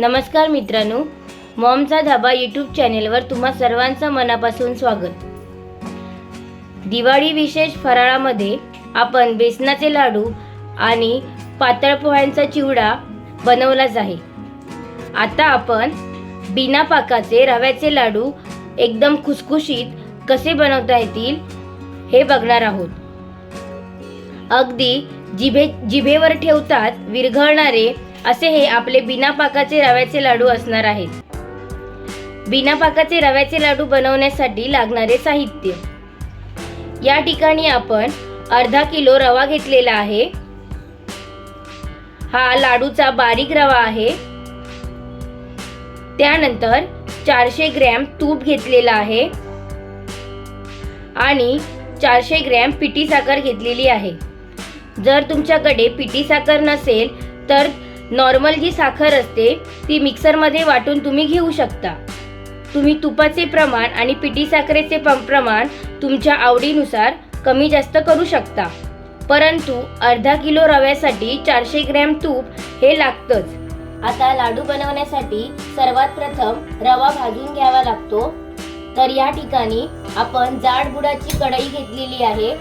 नमस्कार मित्रांनो मॉमचा धाबा यूट्यूब चॅनेलवर तुम्हा सर्वांचं मनापासून स्वागत. दिवाळी विशेष फराळामध्ये आपण बेसनाचे लाडू आणि पातळ पोह्यांचा चिवडा बनवलाच आहे. आता आपण बिना पाकाचे रव्याचे लाडू एकदम खुसखुशीत कसे बनवता येतील हे बघणार आहोत. अगदी जिभे जिभेवर ठेवताच विरघळणारे असे हे आपले बिना पाकाचे रव्याचे लाडू असणार आहेत. बिना पाकाचे रव्याचे लाडू बनवण्यासाठी लागणारे साहित्य. या ठिकाणी आपण अर्धा किलो रवा घेतलेला आहे. हा लाडूचा बारीक रवा आहे. त्यानंतर चारशे ग्रॅम तूप घेतलेला आहे. आणि चारशे ग्रॅम पिठी साखर घेतलेली आहे. जर तुमच्याकडे पिठी साखर नसेल तर नॉर्मल जी साखर असते ती मिक्सरमध्ये वाटून तुम्ही घेऊ शकता. तुम्ही तुपाचे प्रमाण आणि पिठी साखरेचे प- प्रमाण तुमच्या आवडीनुसार कमी जास्त करू शकता. परंतु अर्धा किलो रव्यासाठी चारशे ग्रॅम तूप हे लागतंच. आता लाडू बनवण्यासाठी सर्वात प्रथम रवा भाजून घ्यावा लागतो. तर या ठिकाणी आपण जाड बुडाची कढई घेतलेली आहे.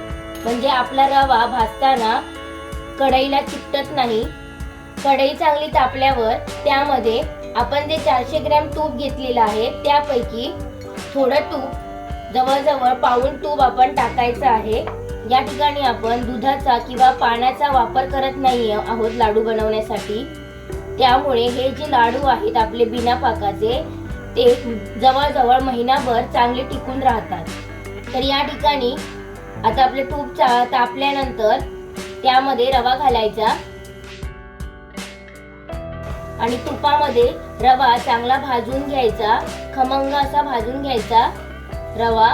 म्हणजे आपला रवा भाजताना कढईला चिकटत नाही. कढई चांगली तापल्यावर त्यामध्ये आपण जे चारशे ग्रॅम तूप घेतलेलं आहे त्यापैकी थोडं तूप जवळजवळ पाऊण तूप आपण टाकायचं आहे. या ठिकाणी आपण दुधाचा किंवा पाण्याचा वापर करत नाही आहोत लाडू बनवण्यासाठी. त्यामुळे हे जे लाडू आहेत आपले बिना पाकाचे ते जवळजवळ महिनाभर चांगले टिकून राहतात. तर या ठिकाणी आता आपले तूप चा- तापल्यानंतर त्यामध्ये रवा घालायचा. आणि तुपामध्ये रवा चांगला भाजून घ्यायचा खमंग असा भाजून घ्यायचा. रवा.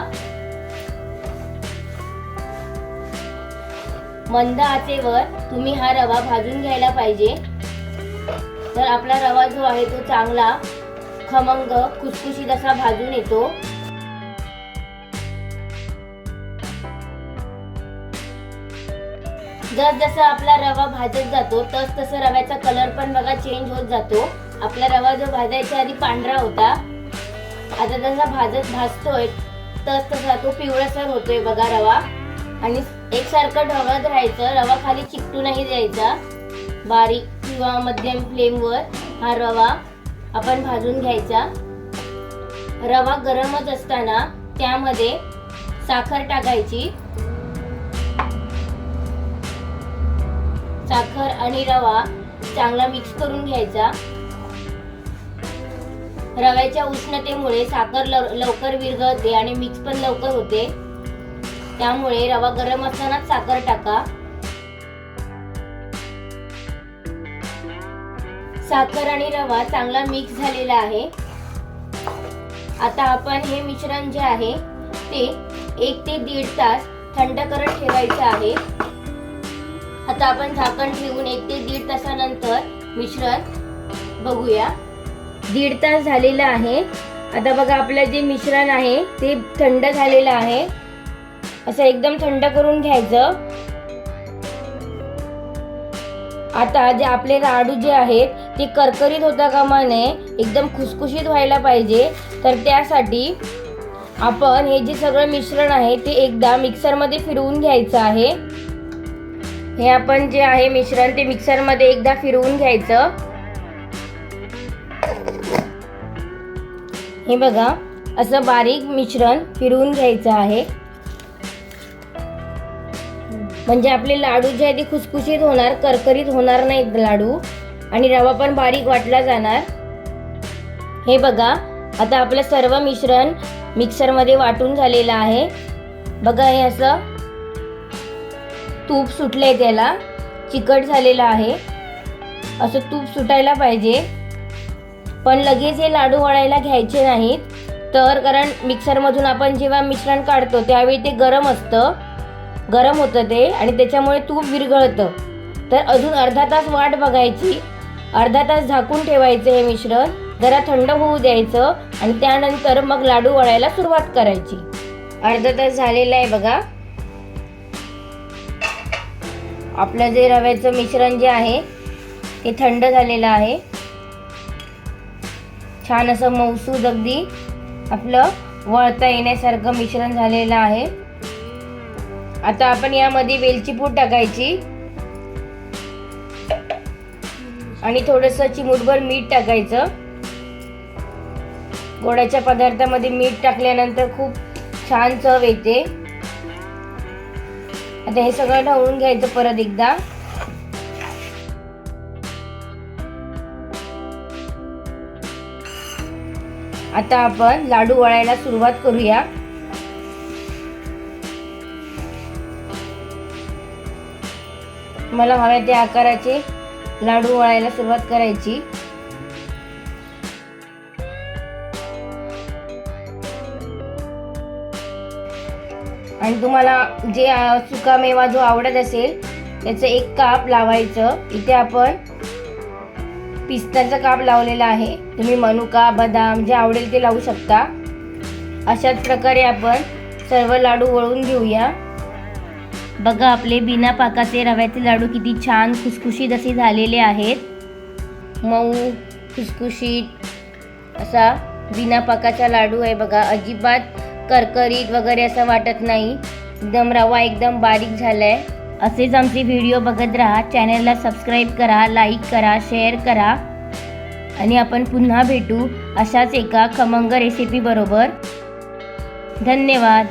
मंद आचेवर तुम्ही हा रवा भाजून घ्यायला पाहिजे. तर आपला रवा जो आहे तो चांगला खमंग खुसखुशीत असा भाजून येतो. जस जसा आपला रवा भाजत जातो तस तसं रव्याचा कलर पण बघा चेंज होत जातो. आपला रवा जो भाजायच्या आधी पांढरा होता आता जसा भाजत भाजतोय तस तसा तो पिवळसर होतोय बघा रवा. आणि एकसारखं ढवळत राहायचं रवा खाली चिकटूनही द्यायचा. बारीक किंवा मध्यम फ्लेमवर हा रवा आपण भाजून घ्यायचा. रवा गरमच असताना त्यामध्ये साखर टाकायची. साखर आणि रवा चांगला मिक्स करून घ्यायचा. रव्याच्या उष्णतेमुळे साखर लवकर विरघळते आणि मिक्स पण लवकर होते. त्यामुळे रवा गरम असतानाच साखर टाका. साखर आणि रवा चांगला मिक्स झालेला आहे. आता आपण हे मिश्रण जे आहे ते एक ते दीड तास थंड करत ठेवायचं आहे. आता आपण झाकण ठेवून एक ते दीड तासानंतर मिश्रण बघूया. दीड तास झालेलं आहे. आता बघा आपलं जे मिश्रण आहे ते थंड झालेलं आहे. असं एकदम थंड करून घ्यायचं. आता जे आपले लाडू जे आहेत ते करकरीत होता कामा नये एकदम खुसखुशीत व्हायला पाहिजे. तर त्यासाठी आपण हे जे सगळं मिश्रण आहे ते एकदा मिक्सरमध्ये फिरवून घ्यायचं आहे. हे आपण जे आहे मिश्रण ते मिक्सरमध्ये एकदा फिरवून घ्यायचं. हे बघा असं बारीक मिश्रण फिरवून घ्यायचं आहे. म्हणजे आपले लाडू जे आहे ते खुसखुशीत होणार करकरीत होणार नाही लाडू. आणि रवा पण बारीक वाटला जाणार. हे बघा आता आपलं सर्व मिश्रण मिक्सरमध्ये वाटून झालेलं आहे. बघा हे असं तूप सुटलं आहे त्याला. चिकट झालेलं आहे. असं तूप सुटायला पाहिजे. पण लगेच हे लाडू वळायला घ्यायचे नाहीत. तर कारण मिक्सरमधून आपण जेव्हा मिश्रण काढतो त्यावेळी ते गरम असतं. गरम होतं ते आणि त्याच्यामुळे तूप विरघळतं. तर अजून अर्धा तास वाट बघायची. अर्धा तास झाकून ठेवायचं हे मिश्रण. जरा थंड होऊ द्यायचं आणि त्यानंतर मग लाडू वळायला सुरुवात करायची. अर्धा तास झालेला आहे बघा. आपलं जे रव्याचं मिश्रण जे आहे ते थंड झालेलं आहे. छान असं मऊसूद अगदी आपलं वळता येण्यासारखं मिश्रण झालेलं आहे. आता आपण यामध्ये वेलची पूड टाकायची. आणि थोडंसं चिमूटभर मीठ टाकायचं. गोडाच्या पदार्थामध्ये मीठ टाकल्यानंतर खूप छान चव येते. आता हे सगळं ढवळून घ्यायचं परत एकदा. आता आपण लाडू वळायला सुरुवात करूया. मला हव्या त्या आकाराचे लाडू वळायला सुरुवात करायची. आणि तुम्हाला जे सुका सुकामेवा जो आवडत असेल त्याचं एक काप लावायचं. इथे आपण पिस्त्याचा काप लावलेला आहे. तुम्ही मनुका बदाम जे आवडेल ते लावू शकता. अशाच प्रकारे आपण सर्व लाडू वळून घेऊया. बघा आपले बिना पाकाचे रव्याचे लाडू किती छान खुसखुशीत असे झालेले आहेत. मऊ खुसखुशीत असा बिना पाकाचा लाडू आहे बघा. अजिबात करकरीत वगैरे असं वाटत नाही. एकदम रवा एकदम बारीक झालाय. असेच आमचे व्हिडिओ बघत राहा. चॅनलला सबस्क्राईब करा लाईक करा शेअर करा. आणि आपण पुन्हा भेटू अशाच एका खमंग रेसिपी बरोबर. धन्यवाद.